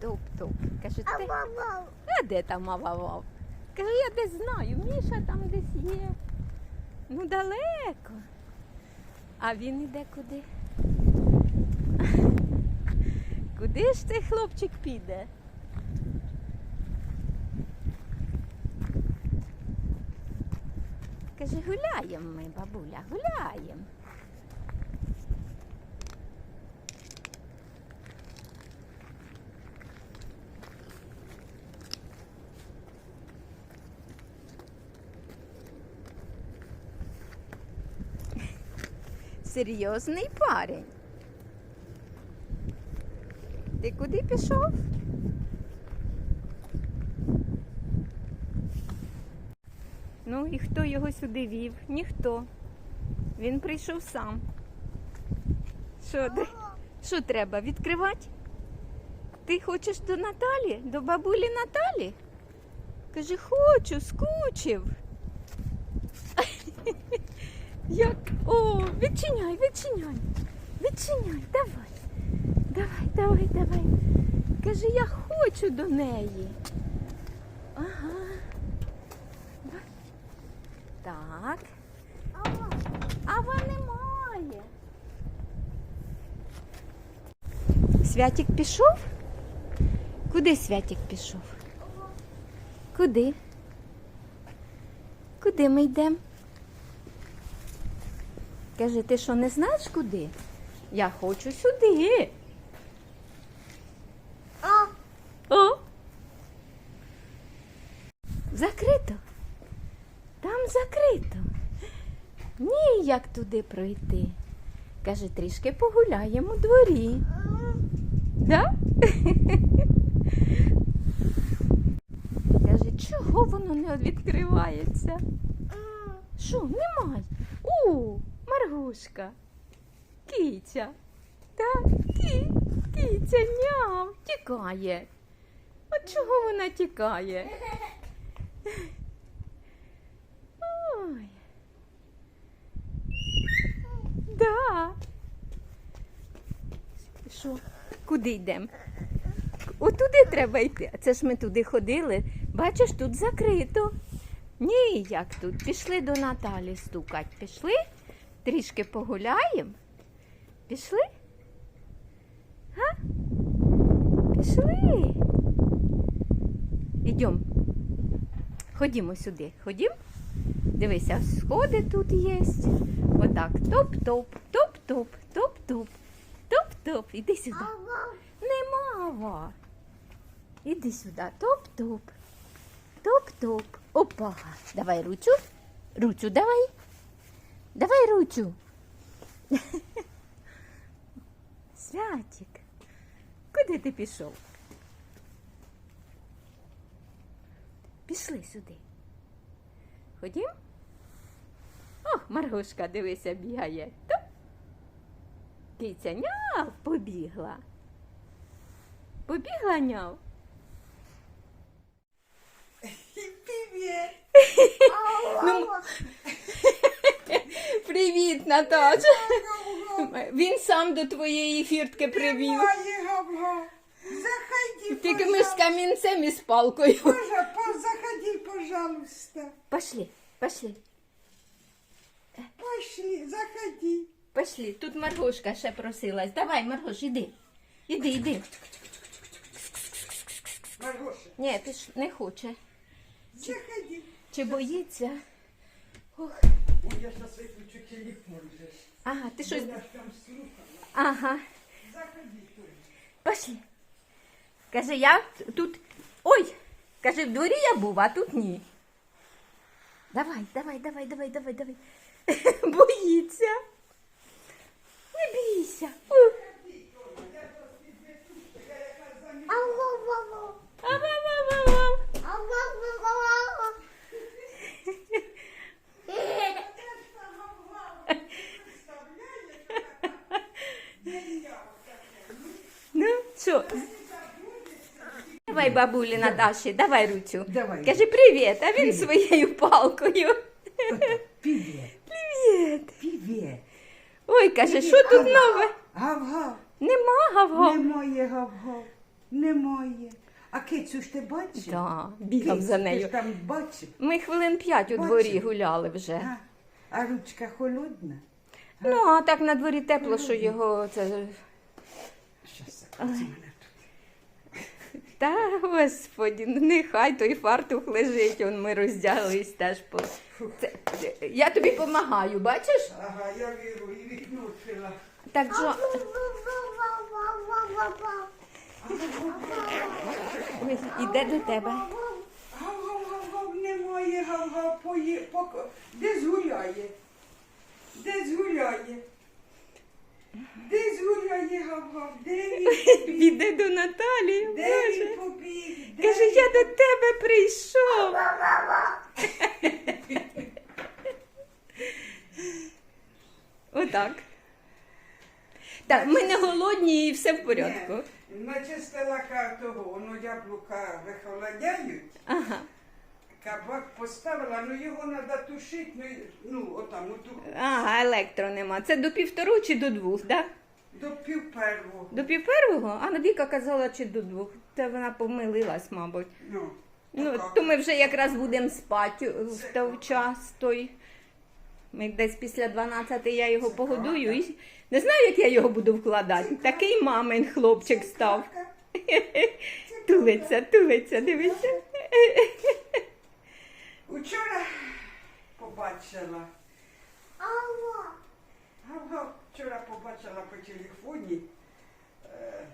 Топ-топ-топ. Каже, ти... А де там ававав? Каже, я десь знаю, Міша там десь є. Ну далеко. А він іде куди? Куди ж цей хлопчик піде? Каже, гуляємо ми, бабуля, гуляємо. Серйозний парень. Ти куди пішов? Ну і хто його сюди вів? Ніхто. Він прийшов сам. Що, що треба? Відкривати? Ти хочеш до Наталі? До бабулі Наталі? Каже, хочу, скучив. Як? О, відчиняй, відчиняй. Відчиняй, давай. Давай, давай, давай. Каже, я хочу до неї. Ага. Так. Ава немає. Святик пішов? Куди Святик пішов? Куди? Куди ми йдемо? Каже, ти що не знаєш куди? Я хочу сюди. О! Закрито. Там закрито. Ніяк туди пройти. Каже, трішки погуляємо у дворі. Да? Каже, чого воно не відкривається? Що, немає? У, Маргушка. Киця. Так, кі, киця, няв, тікає. От чого вона тікає? Ой. Да. Що? Куди йдемо? Отуди треба йти. А Це ж ми туди ходили. Бачиш, тут закрито. Ніяк тут. Пішли до Наталі стукать. Пішли? Трішки погуляємо? Пішли? Га? Пішли. Ідемо. Ходімо сюди. Ходім. Дивися, сходи тут є. Отак. Топ-топ, топ-топ, топ-топ, топ-топ. Іди сюди. Нема. Іди сюди. Топ-топ. Топ-топ. Опа. Давай ручу. Ручу давай. Давай ручу. Святик. Куди ти пішов? Пішли сюди. Ходім? О, Маргушка, дивися, бігає. Топ. Киця няв побігла. Побігла няв. Привет! Привіт, Наташа. Він сам до твоєї фіртки привів. Заходи, Тільки ми з камінцем і з палкою. По- Заходи, пожалуйста. Пошли, пошли, Пошли, заходи. пошли. Тут Маргошка ще просилась. Давай, Маргош, іди. Іди, іди. Маргоша, Ні, ти ж не хоче. заходи. Чи боїться? Ох. Ой, я сейчас выключу телефон. же. Ага, ти щось. Я ж там слухала. Ага. Заходи, Тоня. Пошли. Каже, я тут. Ой! Каже, в дворі я був, а тут ні. Давай, давай, давай, давай, давай, давай. Боїться. Не бійся. Ух. Ну, що? Давай, бабулі Наташі, давай руцю. Давай. Кажи привіт, а він своєю палкою. Привет, Привіт. привет. Ой, каже, що тут нове? Гав-гав. Нема гав-гав. Немає гав-гав. Немає. А кицю ж ти бачив? Да, бігав Кицю за Ти нею. ж там бачив. Ми хвилин п'ять у Бачив. дворі гуляли вже. А, а ручка холодна? Ну, а так на дворі тепло, що його це. Щас, тут. Та господі, ну нехай той фартух лежить, он ми роздяглись теж по. Це, я тобі допомагаю, бачиш? Ага, я вірю, і вікно відкрила. Так. Ой, Іде до тебе. Гав-гав-гав-гав, немає гав-гав, пої... поко... Десь гуляє. Десь гуляє. Десь гуляє. Де він побіг? Іде до Наталі. Де Боже. він побіг? Де Каже, він? я до тебе прийшов. Отак. Так, ми не голодні і все в порядку. Начистила того, воно яблука вихолодяють. Ага. Кабак поставила, ну його треба тушити, ну, ну отам, оту, Ага, електро нема. Це до півтору чи до двох, так? Да? до пів первого. До півпершого? А Віка казала, чи до двох. Та вона помилилась, мабуть. Ну, Ну, така. то ми вже якраз будемо спати в той час той. Ми десь після 12 я його Це погодую і не знаю, як я його буду вкладати. Такий мамин хлопчик став. Тулиться, тулиться, дивися. Учора побачила. Гав-гав, вчора побачила по телефоні е,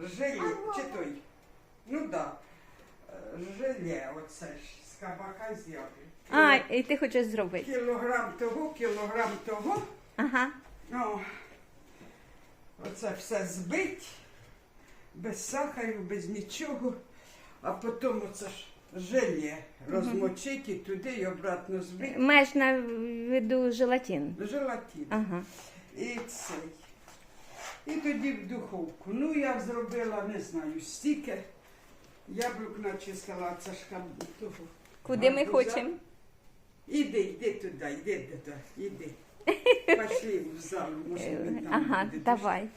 желе, чи той, ну да, е, желе оце ж з кабака з'яви. А, і ти хочеш зробити. Кілограм того, кілограм того. Ага. Ну, оце все збить, без сахару, без нічого, а потім оце ж желе розмочить і туди і обратно збить. Маєш на виду желатин. Желатин. Ага. І цей. І тоді в духовку. Ну, я зробила, не знаю, стільки. Яблук начистила, це ж того. Куди ми гарбуза. хочемо? Іди, йди туди, йди туди, іди. Пошли в залу, може він там Ага, буде. давай.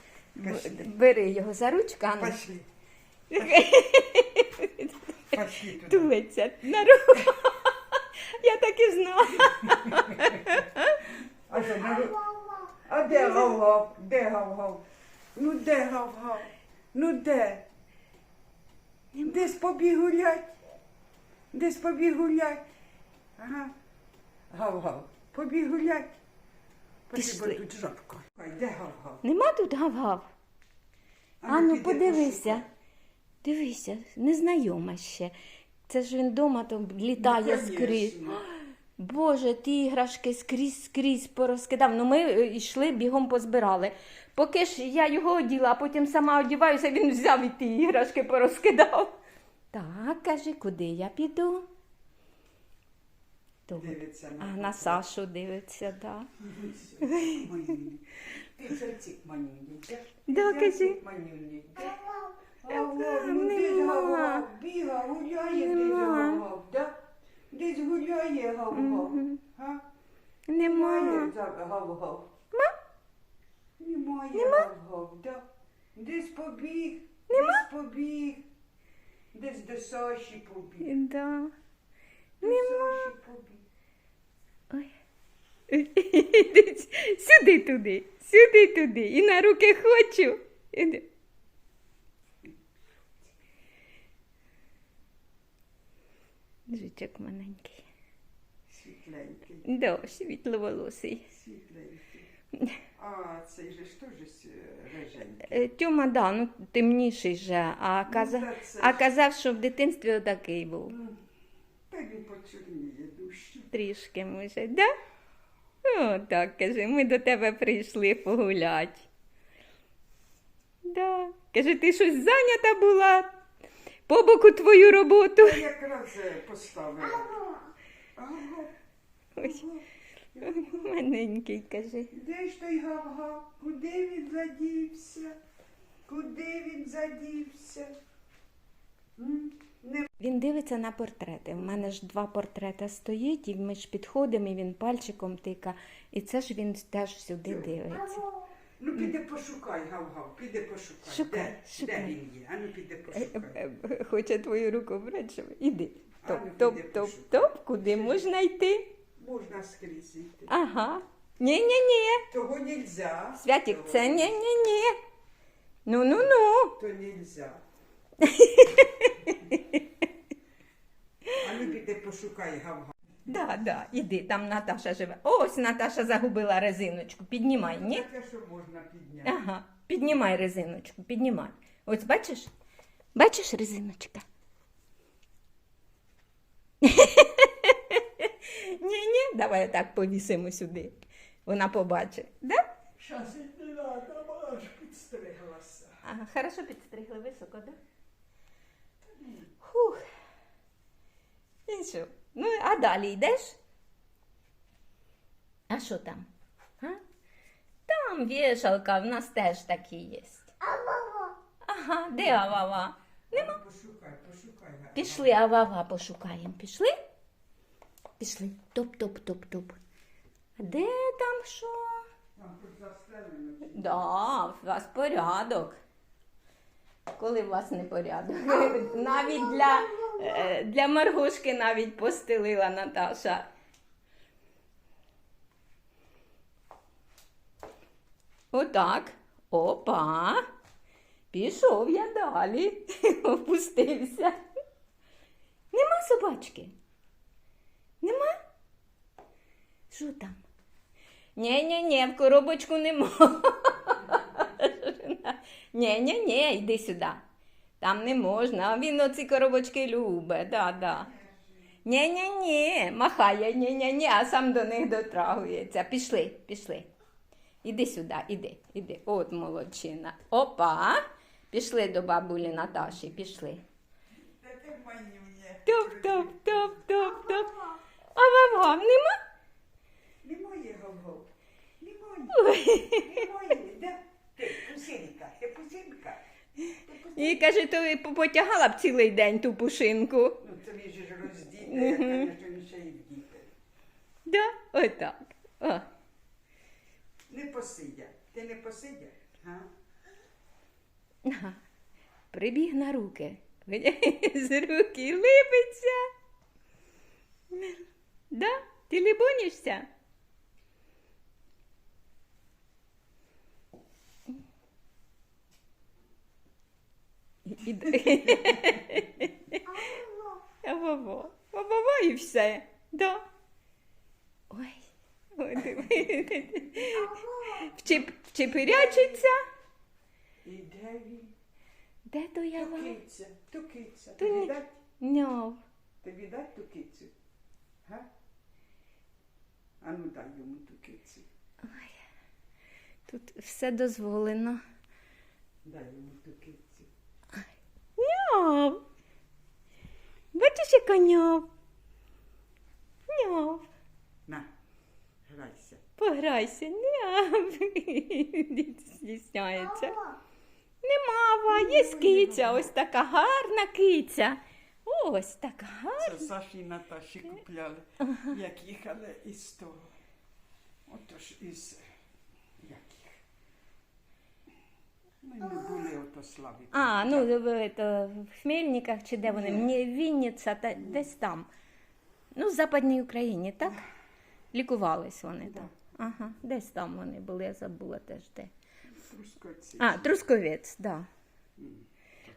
Пошли. Б- Бери його за ручку, Анна. Пошли. Тулиться на руку. Я так і знала. А що, на ру- А де гав-гав? Де гав-гав? Ну де гав-гав? Ну де? Десь побіг гулять. Десь побіг гулять. Ага. Гав-гав. Побіг гулять. Пішли. тут жарко. Де гав-гав? Нема тут гав-гав. А ну, ну піди подивися. Дивися, незнайома ще. Це ж він вдома то літає Ну, скрізь. Боже, ті іграшки скрізь скрізь порозкидав. Ну ми е, йшли, бігом позбирали. Поки ж я його оділа, а потім сама одіваюся, він взяв і ті іграшки порозкидав. Так, каже, куди я піду? Дивиться А на на Сашу дивиться, так. Ти зайцик манюні. Кажи. Манюні. Нема. Нема. Біга, гуляє десь гав-гав, да? Десь гуляє гав-гав. Га? Нема. за- гав-гав. Немає Нема? гав-гав, да? Десь побіг, десь побіг. Десь до Саші побіг. Да. До Саші побіг. Сюди туди, сюди туди. І на руки хочу. Іди. Жичок маленький. Світленький, Да, світловолосий. світленький. А цей же ж теж реженький. Е, Тьома, да, ну темніший же, а, каза... та це а казав, що в дитинстві отакий був. Ну, Та він почорніє дужче. Трішки, може, да? О, так, каже, ми до тебе прийшли погулять. Да. Каже, ти щось зайнята була по боку твою роботу. Я якраз поставила. Ага. Ой, маленький, каже. Де ж той гав-гав? Куди він задівся? Куди він задівся? М? Не Він дивиться на портрети. У мене ж два портрети стоїть, і ми ж підходимо, і він пальчиком тика. І це ж він теж сюди дивиться. Ну піди пошукай, гав-гав, піди пошукай. Шукай, де, шукай. де він є? А ну піди Е, пошукай. е, Хоче твою руку брати, щоб... Іди. А, Топ, ну, топ, піди топ, пошукай. топ. Куди можна йти? Можна скрізь йти. Ага. Ні-ні-ні. Того нельзя. Святик, Того це нельзя. ні-ні-ні. Ну-ну-ну. То нельзя. А ну піди пошукай, гав-гав. Да, да, іди, там Наташа живе. Ось Наташа загубила резиночку. Піднімай, ні? Таке, що можна підняти. Ага, піднімай резиночку, піднімай. Ось бачиш? Бачиш резиночка? Ні, ні, давай так повісимо сюди. Вона побачить. Да? Щас іди надо, аж підстриглася. Ага, хорошо підстригли високо, да? Фух. І що? Ну, а далі йдеш? А що там? А? Там вішалка, в нас теж такі є. Ага, де Авава? Нема? Пошукай, пошукай. Пішли, Авава пошукаємо. Пішли? Пішли. Топ-топ-топ-топ. А де там що? Там тут застелено. чи- Да, у вас порядок. Коли у вас не порядок? Навіть для, е, для Маргушки навіть постелила Наташа. Отак. Опа. Пішов я далі. Опустився. Нема собачки? Нема? Що там? Ні-ні-ні, в коробочку нема. Ні, ні, ні, йди сюди. Там не можна, він оці коробочки любить, да, да. Ні, ні, ні, махає, ні, ні, ні, а сам до них дотрагується. Пішли, пішли. Іди сюди, іди, іди. От молодчина. Опа. Пішли до бабулі Наташі, пішли. Топ, топ, топ, топ, топ. А вам нема? Немає гав-гав. Немає. Немає. Ти пусинка, ти пусинка. І каже, то потягала б цілий день ту пушинку. Ну, це ж роздіти, я, звісно, він ще й вдіти. Да, отак. О. Не посидя. Ти не посидя? Га? Ага. Прибіг на руки. З руки липиться. Да? Ти либонишся? Во-во. Во-во і все. Да. Ой. Ой, диви. Вчеп, вчепирячиться. І де він? Де то я вам? киця, ту киця. Ту ні- віддать? Няв. Ти віддать ту кицю? Га? А ну дай йому ту кицю. Тут все дозволено. Дай йому ту кицю. Няв. Бачиш, яка няв? Няв. На, грайся. Пограйся, няв. Стісняється. Нема, ва, є киця, ось така гарна киця. Ось така гарна. Це Саші і Наташі купляли, як їхали із того. Отож із як їх. Ну, не були ото славі. А, ну в, это, в Хмельниках чи де вони? Ні. Мені Вінниця, та, десь там. Ну, в Западній Україні, так? Лікувались вони Да. там. Ага, десь там вони були, я забула теж де. Трускавці. А, Трусковець. Да.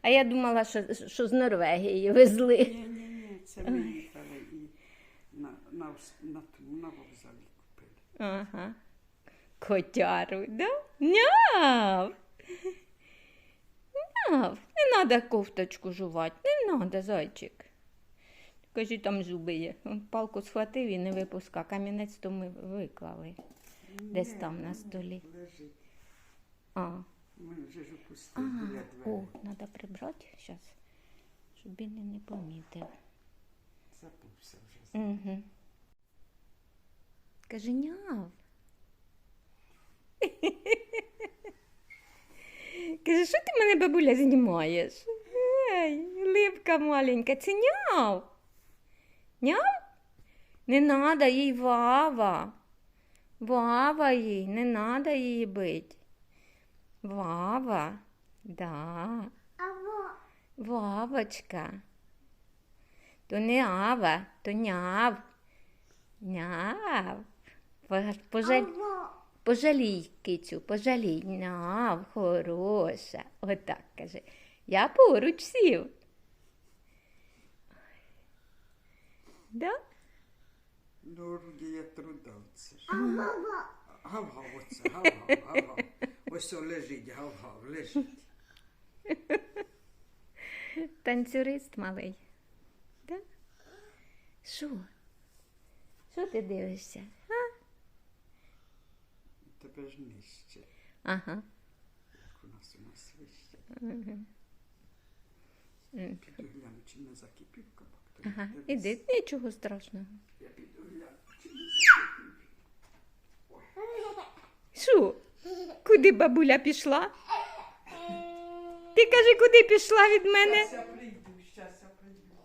А я думала, що, що з Норвегії везли. Ні, ні, ні, це ми їхали і на, на, вс- на, тому, на вокзалі купили. Ага. Котяру, да? Няв. Няв. Не треба кофточку жувати, не треба, зайчик. Кажи, там зуби є. Палку схватив і не випуска. Камінець то ми виклали. Десь там на ну, столі. Лежить. А, Ми вже ж опустили О, двері. треба прибрати зараз, щоб він не помітив. Забувся вже. Угу. Каже, няв. Каже, що ти мене бабуля знімаєш? Ей, липка маленька, це няв. Няв? Не надо їй вава. Вава їй, не надо її бить. Вава. Да. Вавочка. То не ава, то няв. Няв. Пож- Пожаль... Пожалій, кицю, пожалій. Няв, хороша. Отак каже. Я поруч сів. Да? Ну, орудія труда це ж. Гав-гав, оце, гав-гав, гав-гав. Ось о, лежить, гав-гав, лежить. Танцюрист малий. Да? Що? Що ти дивишся? А? Тебе ж нижче, Ага. як у нас у нас вище. Піду гляну, чи не закипів кабак. то Ага. Іди, нічого страшного. Я піду гляну, чи не Що? Куди бабуля пішла? Ти кажи, куди пішла від мене? Щас я прийду, щас я прийду.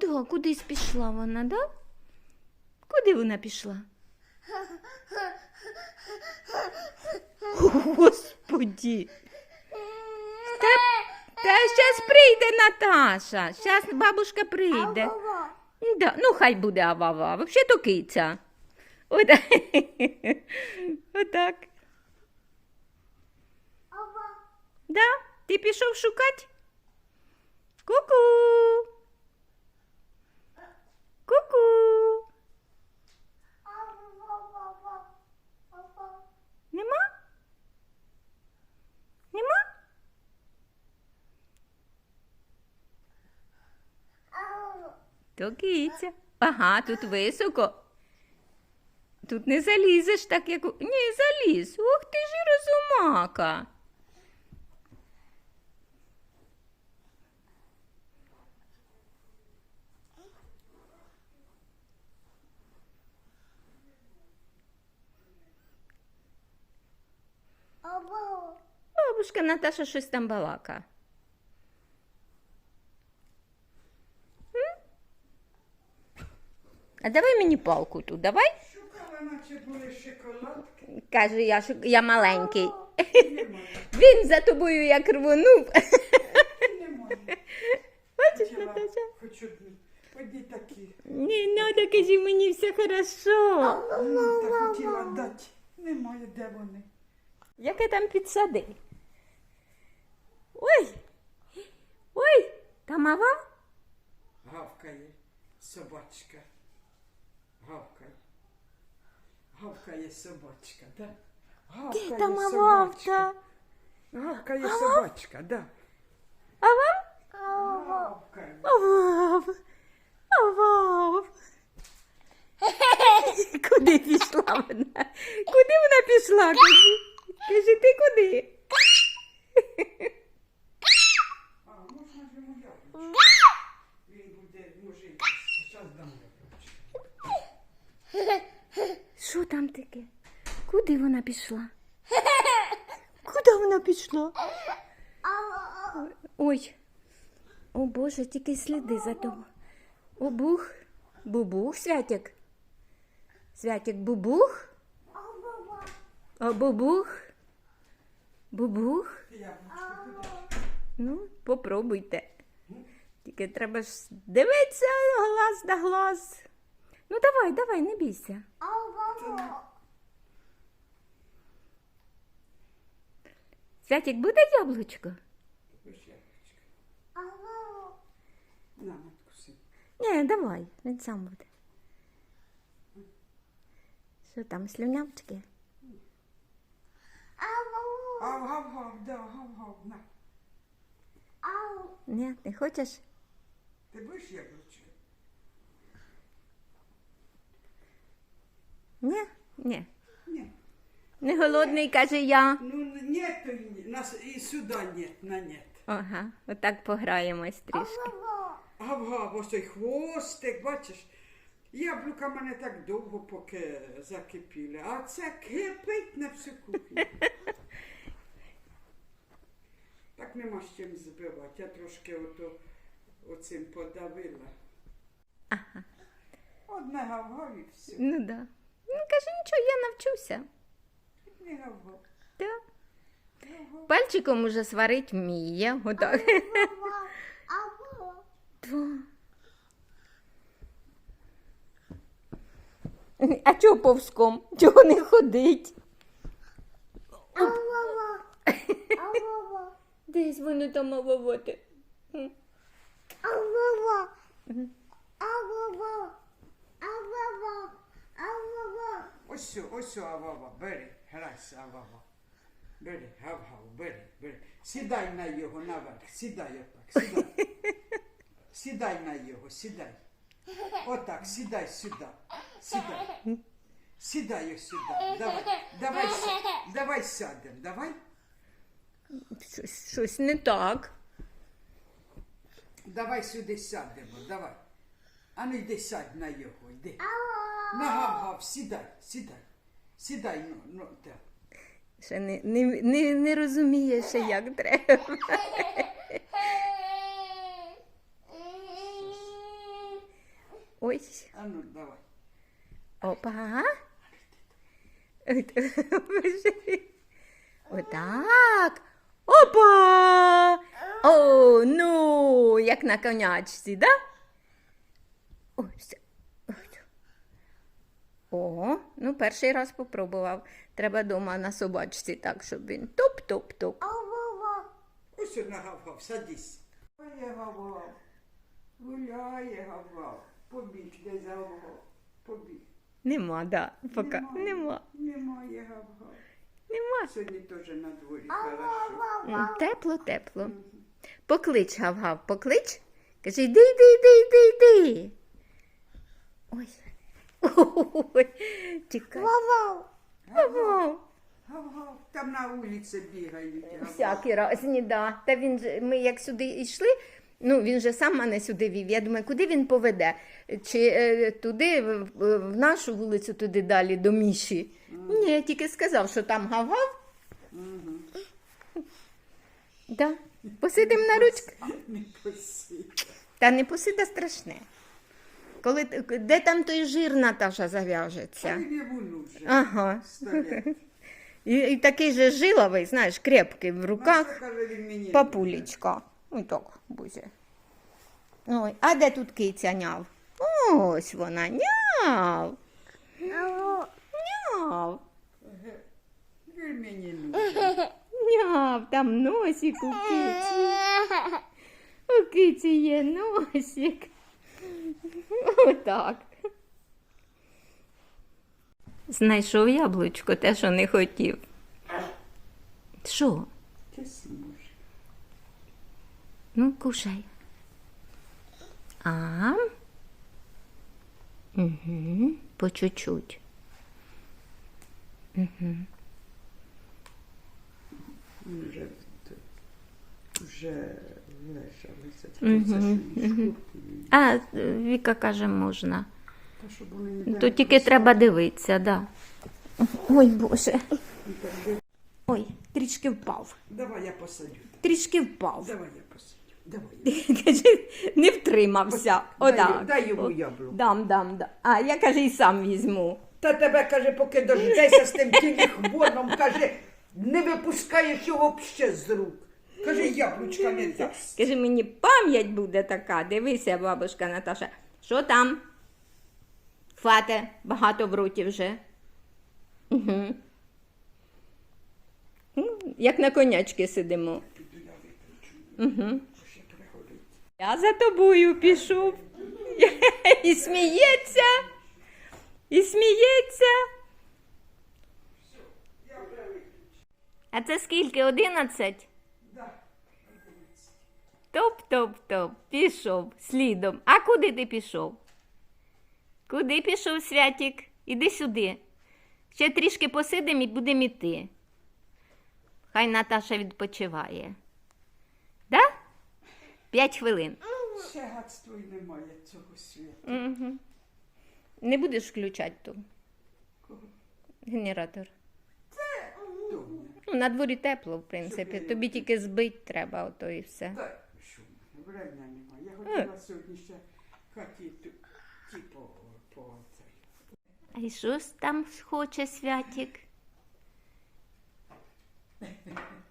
Да, кудись пішла вона, да? Куди вона пішла? Господі. Та, та щас прийде Наташа. Щас бабушка прийде. Да, ну хай буде авава. Взагалі то киця. Отак. Отак. Да? Ти пішов шукати? Ку-ку. Ку-ку. Нема? Нема? То киця. Ага, тут високо. Тут не залізеш так, як. Ні, заліз. Ух ти ж і розумака. Бабушка Наташа щось там балака. М? А давай мені палку тут, давай. Шукала, наче були шоколадки. Каже, я, шук- я маленький. Він за тобою як рвонув. Хотіла Наташа? Хоч одні, одні такі. Не надо, кажи, мені все хорошо. Ну, та хотіла дати. Немає, де вони. Яке там підсади? Ой! Ой! Там ава? Гавкає собачка. Гавкає. Гавкає собачка, да? Гавкає Там собачка. Гавкає собачка, да. Ава? Гавкає. Авав. Авав. Куди пішла вона? Куди вона пішла? Кажи, Кажи ти куди? А, можна ж йому яблучко. Він буде мужик. Зараз дам яблучко. Що там таке? Куди вона пішла? Куди вона пішла? Ой. О Боже, тільки сліди за тобою. О, бух. Бубух, Святик. Святик, бубух. О, бубух. Бубух. Ну, попробуйте. Тільки треба ж дивитися глаз на глаз. Ну, давай, давай, не бійся. Святик, буде яблучко? Ось яблучко. На, надкуси. Ні, давай, він сам буде. Що там, слюнявчики? Гав, гав, гав, да, гав, гав, на. Ні, не хочеш? Ти будеш яблучко? Ні, ні. Ні. Не голодний, каже я. Ну, нет, ні. Нас і сюди нет, на нет. Ага, отак пограємось трішки. Гав-гав, ось той хвостик, бачиш. Яблука мене так довго, поки закипіли, а це кипить на всю кухню. Так нема з чим збивати. Я трошки ото, оцим подавила. Ага. Одне гав-гав і все. Ну да. Ну каже, нічого, я навчуся. гав-гав. Пальчиком уже сварить вміє. Отак. Два. А чого повзком? Чого не ходить? Десь воно там ававоти. Ось ось авава, бери, грайся, авава. Бери, гав-гав, бери, бери. Сідай на його наверх, сідай отак, сідай. Сідай на його, сідай. Отак, сідай сюди. Сідай. Сідай ось сюди. Давай, давай, сі- давай сядемо, давай. Щось, щось не так. Давай сюди сядемо, давай. А ну йди сядь на його, йди. На гав-гав, сідай, сідай. Сідай, ну, ну, так. Ще не, не, не, не розуміє ще, як треба. Ой. А ну, давай. Опа. Отак. Опа. О, ну, як на конячці, да? Ось. Ось. О, ну перший раз попробував. Треба дома на собачці так, щоб він топ-топ-топ. Ось на гав-гав, садись. Гуляє гав-гав. Гуляє гав-гав. Побіг десь гав-гав. Побіг. Нема, да, поки. Немає. Нема. Немає гав-гав. Нема. Сьогодні теж на дворі хорошо. Тепло, тепло. Поклич, гав-гав, поклич. Каже, йди, йди, йди, йди, йди. Ой. Ой. Тікай. Гав-гав. Гав-гав. Там на вулиці бігають. гав-гав. Всякі разні, да. Та він же, ми як сюди йшли, ну він же сам мене сюди вів. Я думаю, куди він поведе? Чи е, туди, в, в- нашу вулицю, туди далі, до Міші. Ні, тільки сказав, що там гав-гав. Да. Посидимо на ручку. Не. Та не посида страшне. Коли, ти- де там той жир Наташа зав'яжеться? Ага. І, і такий же жиловий, знаєш, крепкий в руках. Каже, він мені Папулечка. Ой так, бузе. Ой, а де тут киця няв? Ось вона, няв. Няв. Він мені нужен. Няв, там носик у киці. У киці є носик. Отак. Знайшов яблучко, те, що не хотів. Що? Ну, кушай. А. Угу. По чуть-чуть. Вже, в- вже він шкуркою. А, Віка каже, можна. Не То тільки треба дивитися, да. Ой, Боже. Ой, трішки впав. Давай я посадю. Трішки впав. Давай я посадю. Давай. Не втримався. Дай, Отак. дай йому яблуко. Дам, дам, дам. А я каже, і сам візьму. Та тебе, каже, поки дождешся з тим телефоном, каже, не випускаєш його ще з рук. Каже, яблучка не дасть. Каже, мені пам'ять буде така. Дивися, бабушка Наташа. Що там? Хвате, багато в роті вже. Угу. Як на конячки сидимо. Угу. Я за тобою пішов. І сміється. І сміється. А це скільки? Одинадцять? Топ-топ-топ. Пішов слідом. А куди ти пішов? Куди пішов Святік? Іди сюди. Ще трішки посидимо і будемо йти. Хай Наташа відпочиває. Да? П'ять хвилин. Ще гадство й немає цього світу. Угу. Не будеш включати ту Кого? генератор. Доня. Ну, на дворі тепло, в принципі. Тобі тільки збить треба, ото і все. Та времени немає. Я хотіла сьогодні ще хаті ті по, по цей. А і що ж там хоче Святік?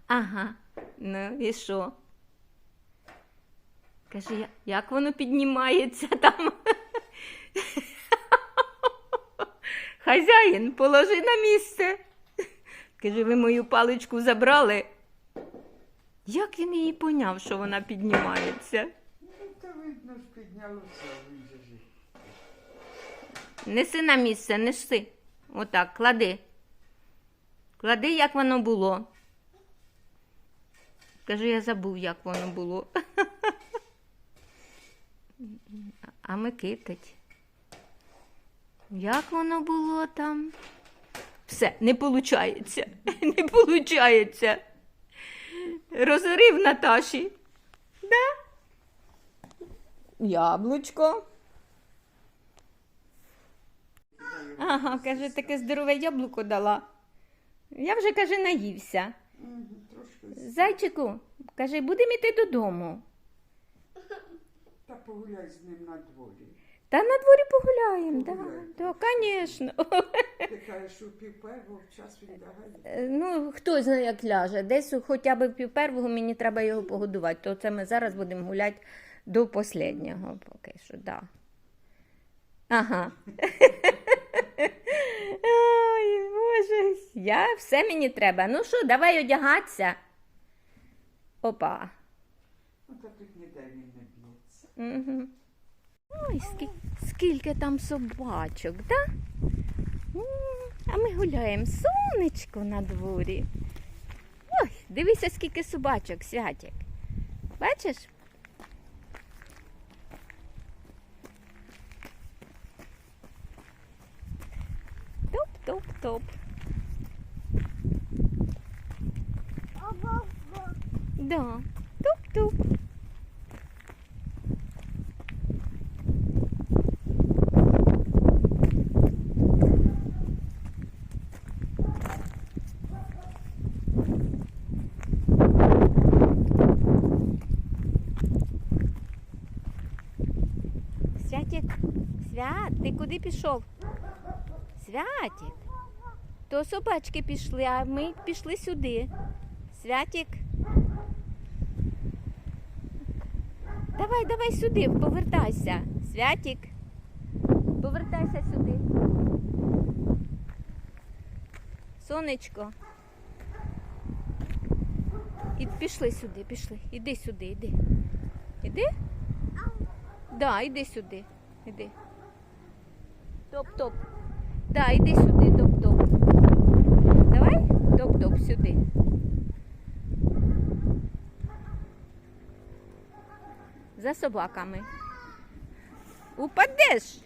Ага. Ну і що? Каже, як воно піднімається там? Хазяїн, положи на місце. Каже, ви мою паличку забрали. Як він її поняв, що вона піднімається? Ну, то видно ж піднялося, він. Неси на місце, неси. Отак, клади. Клади, як воно було. Кажи, я забув, як воно було. А Микитить. Як воно було там? Все, не виходить. Не виходить. Розорив Наташі. Да? Яблучко. Ага, каже, таке здорове яблуко дала. Я вже, каже, наївся. Зайчику, каже, будемо йти додому. Та погуляй з ним на дворі. Та на дворі погуляємо, так, Погуляємо. да, звісно. Ти кажеш, у пів первого в час він лягає. Е, Ну, хто знає, як ляже. Десь хоча б пів первого мені треба його погодувати. То це ми зараз будемо гуляти до останнього поки що, да. Ага. Ой, Боже, я все мені треба. Ну що, давай одягатися. Опа. Ну, та тут ніде він не б'ється. Угу. Ой, скільки, скільки там собачок, да? А ми гуляємо сонечко на дворі. Ой, дивися, скільки собачок, святик. Бачиш? Топ-топ-топ. Да, топ-топ. Святик, свят, ти куди пішов? Святик. То собачки пішли, а ми пішли сюди. Святик. Давай, давай сюди, повертайся. Святик. Повертайся сюди. Сонечко. І пішли сюди, пішли. Іди сюди, іди. Іди? Да, іди сюди. Іди. Топ-топ. Да, іди сюди, топ-топ. Давай? Топ-топ сюди. За собаками. Упадеш.